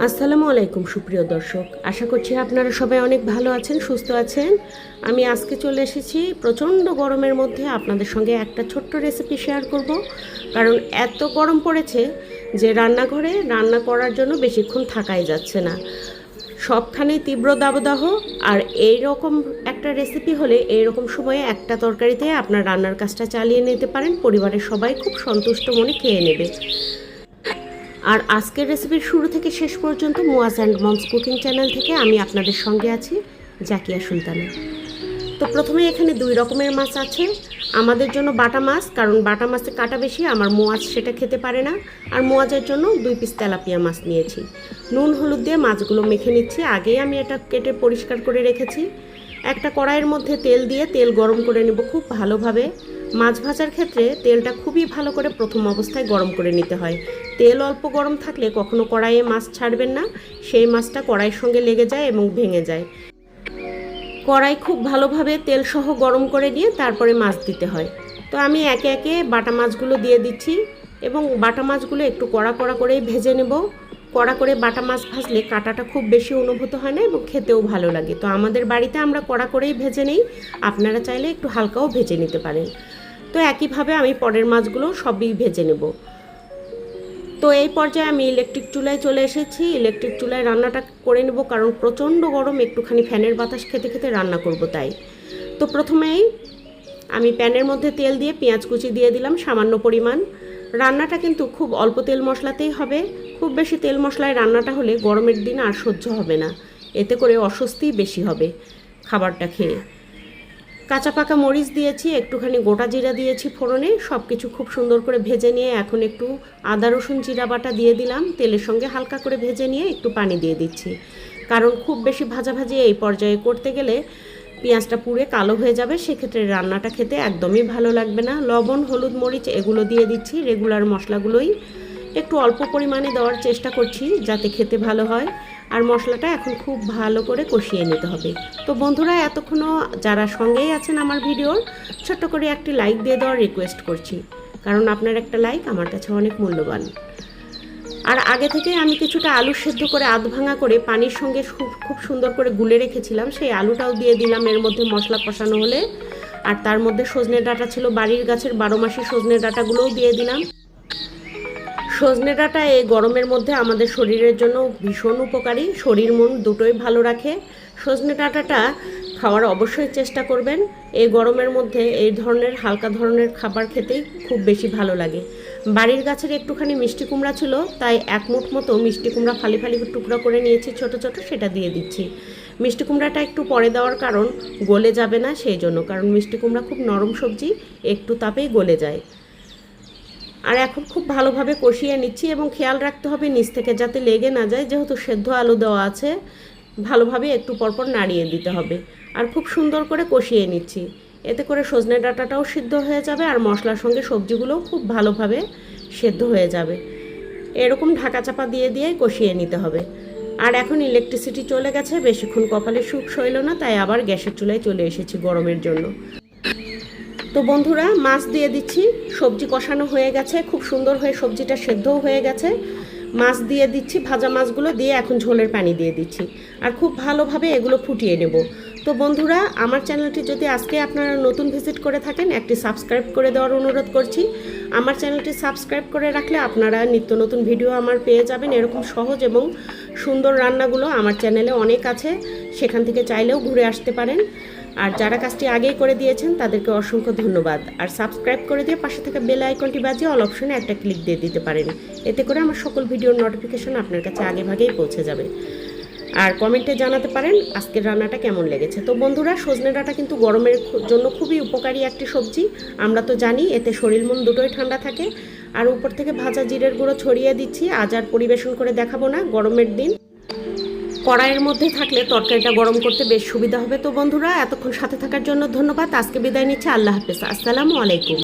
আসসালামু আলাইকুম, সুপ্রিয় দর্শক। আশা করছি আপনারা সবাই অনেক ভালো আছেন, সুস্থ আছেন। আমি আজকে চলে এসেছি প্রচণ্ড গরমের মধ্যে আপনাদের সঙ্গে একটা ছোট্ট রেসিপি শেয়ার করব। কারণ এত গরম পড়েছে যে রান্নাঘরে রান্না করার জন্য বেশিক্ষণ থাকাই যাচ্ছে না। সবখানেই তীব্র দাবদাহ, আর এই রকম একটা রেসিপি হলে এই রকম সময়ে একটা তরকারিতে আপনার রান্নার কাজটা চালিয়ে নিতে পারেন। পরিবারের সবাই খুব সন্তুষ্ট মনে খেয়ে নেবে। আর আজকের রেসিপির শুরু থেকে শেষ পর্যন্ত Muaz and mom's cooking channel থেকে আমি আপনাদের সঙ্গে আছি, জাকিয়া সুলতানা। তো প্রথমে এখানে দুই রকমের মাছ আছে। আমাদের জন্য বাটা মাছ, কারণ বাটা মাছে কাটা বেশি, আমার মোয়াজ সেটা খেতে পারে না। আর মোয়াজের জন্য দুই পিস তেলাপিয়া মাছ নিয়েছি। নুন, হলুদ দিয়ে মাছগুলো মেখে নিচ্ছি। আগেই আমি এটা কেটে পরিষ্কার করে রেখেছি। একটা কড়াইয়ের মধ্যে তেল দিয়ে তেল গরম করে নেব খুব ভালোভাবে। মাছ ভাজার ক্ষেত্রে তেলটা খুবই ভালো করে প্রথম অবস্থায় গরম করে নিতে হয়। তেল অল্প গরম থাকলে কখনো কড়াইয়ে মাছ ছাড়বেন না, সেই মাছটা কড়াইয়ের সঙ্গে লেগে যায় এবং ভেঙে যায়। কড়াই খুব ভালোভাবে তেল সহ গরম করে নিয়ে তারপরে মাছ দিতে হয়। তো আমি একে একে বাটা মাছগুলো দিয়ে দিচ্ছি এবং বাটা মাছগুলো একটু কড়া কড়া করেই ভেজে নেব। কড়া করে বাটা মাছ ভাজলে কাটাটা খুব বেশি অনুভূত হয় না এবং খেতেও ভালো লাগে। তো আমাদের বাড়িতে আমরা কড়া করেই ভেজে নেই, আপনারা চাইলে একটু হালকাও ভেজে নিতে পারেন। তো একইভাবে আমি পরের মাছগুলো সবই ভেজে নেব। তো এই পর্যায়ে আমি ইলেকট্রিক চুলায় চলে এসেছি। ইলেকট্রিক চুলায় রান্নাটা করে নেব কারণ প্রচণ্ড গরম, একটুখানি ফ্যানের বাতাস খেতে খেতে রান্না করব তাই। তো প্রথমেই আমি প্যানের মধ্যে তেল দিয়ে পেঁয়াজ কুচি দিয়ে দিলাম সামান্য পরিমাণ। রান্নাটা কিন্তু খুব অল্প তেল মশলাতেই হবে। খুব বেশি তেল মশলায় রান্নাটা হলে গরমের দিন আর সহ্য হবে না। এতে করে অস্বস্তি বেশি হবে খাবারটা খেয়ে। কাঁচা পাকা মরিচ দিয়েছি, একটুখানি গোটা জিরা দিয়েছি ফোড়নে সব কিছু খুব সুন্দর করে ভেজে নিয়ে এখন একটু আদা, রসুন, জিরা বাটা দিয়ে দিলাম, তেলের সঙ্গে হালকা করে ভেজে নিয়ে একটু পানি দিয়ে দিচ্ছি। কারণ খুব বেশি ভাজাভাজি এই পর্যায়ে করতে গেলে পেঁয়াজটা পুড়ে কালো হয়ে যাবে, সেক্ষেত্রে রান্নাটা খেতে একদমই ভালো লাগবে না। লবণ, হলুদ, মরিচ এগুলো দিয়ে দিচ্ছি, রেগুলার মশলাগুলোই। একটু অল্প পরিমাণে দেওয়ার চেষ্টা করছি যাতে খেতে ভালো হয়। আর মশলাটা এখন খুব ভালো করে কষিয়ে নিতে হবে। তো বন্ধুরা, এতক্ষণও যারা সঙ্গেই আছেন আমার ভিডিওর, ছোট্ট করে একটি লাইক দিয়ে দেওয়ার রিকোয়েস্ট করছি। কারণ আপনার একটা লাইক আমার কাছে অনেক মূল্যবান। আর আগে থেকে আমি কিছুটা আলু সেদ্ধ করে আধ ভাঙা করে পানির সঙ্গে খুব খুব সুন্দর করে গুলে রেখেছিলাম। সেই আলুটাও দিয়ে দিলাম এর মধ্যে মশলা কষানো হলে। আর তার মধ্যে সজনে ডাঁটা ছিল, বাড়ির গাছের বারো মাসি সজনে ডাঁটাগুলোও দিয়ে দিলাম। সজনে ডাঁটা এই গরমের মধ্যে আমাদের শরীরের জন্য ভীষণ উপকারী। শরীর, মন দুটোই ভালো রাখে। সজনে ডাঁটাটা খাওয়ার অবশ্যই চেষ্টা করবেন। এই গরমের মধ্যে এই ধরনের, হালকা ধরনের খাবার খেতেই খুব বেশি ভালো লাগে। বাড়ির গাছের একটুখানি মিষ্টি কুমড়া ছিল, তাই এক মুঠ মতো মিষ্টি কুমড়া ফালি ফালি টুকরা করে নিয়েছি, ছোট ছোট সেটা দিয়ে দিচ্ছি। মিষ্টি কুমড়াটা একটু পরে দেওয়ার কারণ গলে যাবে না সেই জন্য, কারণ মিষ্টি কুমড়া খুব নরম সবজি, একটু তাপেই গলে যায়। আর এখন খুব ভালোভাবে কষিয়ে নিচ্ছি এবং খেয়াল রাখতে হবে নিচ থেকে যাতে লেগে না যায়, যেহেতু সেদ্ধ আলু দেওয়া আছে, ভালোভাবে একটু পরপর নাড়িয়ে দিতে হবে। আর খুব সুন্দর করে কষিয়ে নিচ্ছি। এতে করে সজনে ডাঁটাটাও সিদ্ধ হয়ে যাবে আর মশলার সঙ্গে সবজিগুলোও খুব ভালোভাবে সেদ্ধ হয়ে যাবে। এরকম ঢাকা চাপা দিয়ে দিয়ে কষিয়ে নিতে হবে। আর এখন ইলেকট্রিসিটি চলে গেছে, বেশিক্ষণ কপালে সুখ সইল না, তাই আবার গ্যাসের চুলায় চলে এসেছি গরমের জন্য। তো বন্ধুরা, মাছ দিয়ে দিচ্ছি। সবজি কষানো হয়ে গেছে। খুব সুন্দর হয়ে সবজিটা সেদ্ধও হয়ে গেছে। মাছ দিয়ে দিচ্ছি, ভাজা মাছগুলো দিয়ে এখন ঝোলের পানি দিয়ে দিচ্ছি। আর খুব ভালোভাবে এগুলো ফুটিয়ে নেব। তো বন্ধুরা, আমার চ্যানেলটি যদি আজকে আপনারা নতুন ভিজিট করে থাকেন, একটি সাবস্ক্রাইব করে দেওয়ার অনুরোধ করছি। আমার চ্যানেলটি সাবস্ক্রাইব করে রাখলে আপনারা নিত্য নতুন ভিডিও আমার পেয়ে যাবেন। এরকম সহজ এবং সুন্দর রান্নাগুলো আমার চ্যানেলে অনেক আছে। সেখান থেকে চাইলেও ঘুরে আসতে পারেন। আর যারা কাজটি আগেই করে দিয়েছেন, তাদেরকে অসংখ্য ধন্যবাদ। আর সাবস্ক্রাইব করে দিয়ে পাশে থাকা বেল আইকনটি বাজিয়ে অল অপশনে একটা ক্লিক দিয়ে দিতে পারেন। এতে করে আমার সকল ভিডিওর নোটিফিকেশন আপনার কাছে আগে ভাগেই পৌঁছে যাবে। আর কমেন্টে জানাতে পারেন, আজকের রান্নাটা কেমন লেগেছে। তো বন্ধুরা, সজনে ডাঁটা কিন্তু গরমের জন্য খুবই উপকারী একটি সবজি। আমরা তো জানি, এতে শরীর মন দুটোই ঠান্ডা থাকে। আর উপর থেকে ভাজা জিরের গুঁড়ো ছড়িয়ে দিচ্ছি। আজ আর পরিবেশন করে দেখাবো না। গরমের দিন কড়াইয়ের মধ্যে থাকলে তরকারিটা গরম করতে বেশ সুবিধা হবে তো বন্ধুরা। এতক্ষণ সাথে থাকার জন্য ধন্যবাদ। আজকে বিদায় নিচ্ছে। আল্লাহ হাফেজ। আসসালামু আলাইকুম।